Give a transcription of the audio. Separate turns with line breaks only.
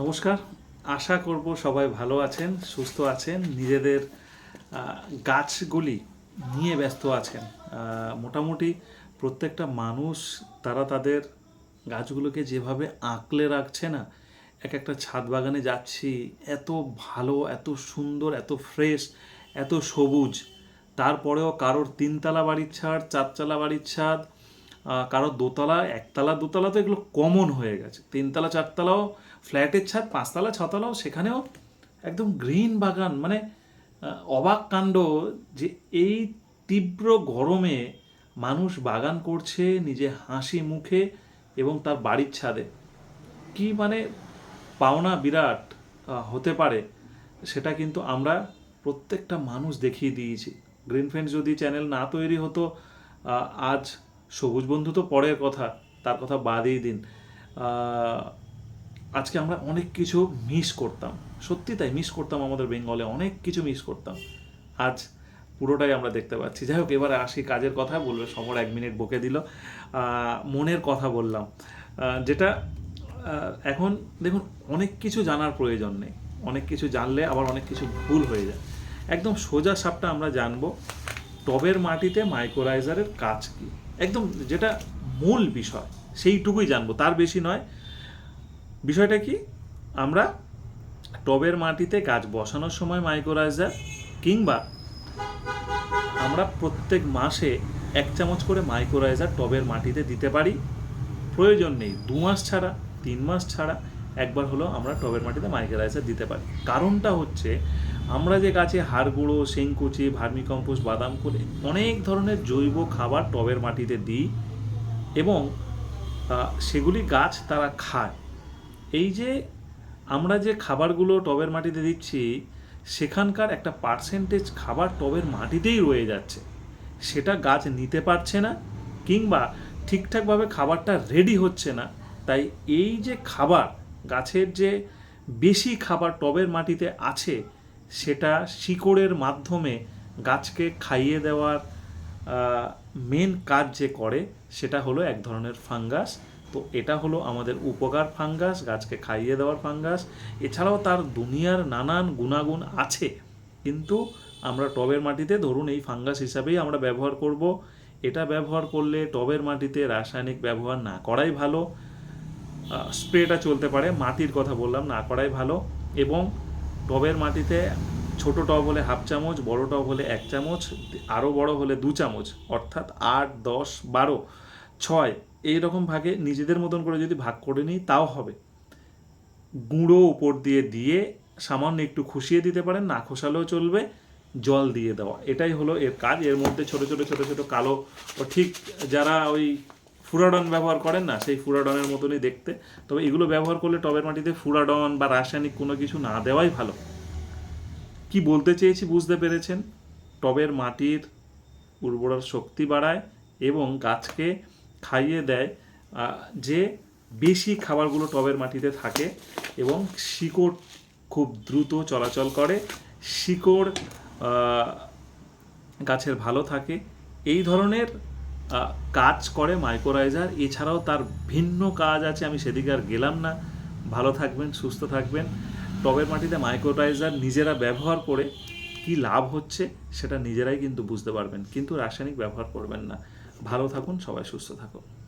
নমস্কার। আশা করব সবাই ভালো আছেন, সুস্থ আছেন, নিজেদের গাছগুলি নিয়ে ব্যস্ত আছেন। মোটামুটি প্রত্যেকটা মানুষ তারা তাদের গাছগুলোকে যেভাবে আঁকলে রাখছে না, এক একটা ছাদ বাগানে যাচ্ছি, এত ভালো, এত সুন্দর, এত ফ্রেশ, এত সবুজ। তারপরেও কারোর তিনতলা বাড়ির ছাদ, চারতলা বাড়ির ছাদ কারোর দোতলা, একতলা, দোতলা তো এগুলো কমন হয়ে গেছে। তিনতলা, চারতলাও, ফ্ল্যাটের ছাদ, পাঁচতলা, ছতলাও, সেখানেও একদম গ্রিন বাগান মানে অবাক কাণ্ড যে এই তীব্র গরমে মানুষ বাগান করছে নিজে হাসি মুখে এবং তার বাড়ির ছাদে। কি মানে পাওনা বিরাট হতে পারে, সেটা কিন্তু আমরা প্রত্যেকটা মানুষ দেখিয়ে দিয়েছি। গ্রিন ফ্রেন্ডস যদি চ্যানেল না তৈরি হতো আজ সবুজ বন্ধু তো পরের কথা, তার কথা বাদই দিন। আজকে আমরা অনেক কিছু মিস করতাম। সত্যি তাই মিস করতাম আমাদের বেঙ্গলে, অনেক কিছু মিস করতাম। আজ পুরোটাই আমরা দেখতে পাচ্ছি। যাই হোক, এবারে আসি কাজের কথা, বলবে সমর এক মিনিট বকে দিল। মনের কথা বললাম। যেটা এখন দেখুন, অনেক কিছু জানার প্রয়োজন নেই। অনেক কিছু জানলে আবার অনেক কিছু ভুল হয়ে যায়। একদম সোজা সাপটা আমরা জানব, টবের মাটিতে মাইক্রোরাইজারের কাজ কি? একদম যেটা মূল বিষয়, সেইটুকুই জানব। তার বেশি নয়। বিষয়টা কি? আমরা টবের মাটিতে গাছ বসানোর সময় মাইক্রোরাইজার কিংবা আমরা প্রত্যেক মাসে এক চামচ করে মাইক্রোরাইজার টবের মাটিতে দিতে পারি। প্রয়োজন নেই। দু মাস ছাড়া, তিন মাস ছাড়া একবার হলেও আমরা টবের মাটিতে মাইক্রোরাইজার দিতে পারি। কারণটা হচ্ছে, আমরা যে গাছে হাড় গুঁড়ো সেংকুচি ভার্মিকম্পোস্ট, বাদাম করে অনেক ধরনের জৈব খাবার টবের মাটিতে দিই এবং সেগুলি গাছ তারা খায়। এই যে আমরা যে খাবারগুলো টবের মাটিতে দিচ্ছি, সেখানকার একটা পার্সেন্টেজ খাবার টবের মাটিতেই রয়ে যাচ্ছে। সেটা গাছ নিতে পারছে না কিংবা ঠিকঠাকভাবে খাবারটা রেডি হচ্ছে না। তাই এই যে খাবার গাছের যে বেশি খাবার টবের মাটিতে আছে, সেটা শিকড়ের মাধ্যমে গাছকে খাইয়ে দেওয়ার মেন কাজ যে করে, সেটা হলো এক ধরনের ফাঙ্গাস। তো এটা হলো আমাদের উপকার ফাঙ্গাস, গাছকে খাইয়ে দেওয়ার ফাঙ্গাস। এছাড়াও তার দুনিয়ার নানান গুণাগুণ আছে, কিন্তু আমরা টবের মাটিতে ধরুন এই ফাঙ্গাস হিসাবেই আমরা ব্যবহার করব। এটা ব্যবহার করলে টবের মাটিতে রাসায়নিক ব্যবহার না করাই ভালো। স্প্রেটা চলতে পারে, মাটির কথা বললাম না, করাই ভালো। এবং টবের মাটিতে ছোট টব হলে হাফ চামচ, বড় টব হলে এক চামচ আরও বড় হলে দু চামচ, অর্থাৎ আট, দশ, বারো, ছয়, এই রকম ভাগে নিজেদের মতন করে যদি ভাগ করে নিই, তাও হবে। গুঁড়ো উপর দিয়ে দিয়ে সামান্য একটু খুশিয়ে দিতে পারেন, না খোসালেও চলবে, জল দিয়ে দেওয়া। এটাই হলো এর কাজ। এর মধ্যে ছোট ছোট ছোট ছোট, কালো ঠিক যারা ওই ফুরাডন ব্যবহার করেন না, সেই ফুরাডনের মতনই দেখতে। তবে এগুলো ব্যবহার করলে টবের মাটিতে ফুরাডন বা রাসায়নিক কোনো কিছু না দেওয়াই ভালো। কি বলতে চেয়েছি বুঝতে পেরেছেন? টবের মাটির উর্বর শক্তি বাড়ায় এবং গাছকে খাইয়ে দেয় যে বেশি খাবারগুলো টবের মাটিতে থাকে এবং শিকড় খুব দ্রুত চলাচল করে, শিকড় গাছের ভালো থাকে। এই ধরনের কাজ করে মাইক্রোরাইজার এছাড়াও তার ভিন্ন কাজ আছে, আমি সেদিকে আর গেলাম না। ভালো থাকবেন, সুস্থ থাকবেন। টবের মাটিতে মাইক্রোরাইজার নিজেরা ব্যবহার করে কি লাভ হচ্ছে, সেটা নিজেরাই কিন্তু বুঝতে পারবেন। কিন্তু রাসায়নিক ব্যবহার করবেন না। ভালো থাকুন, সবাই সুস্থ থাকুন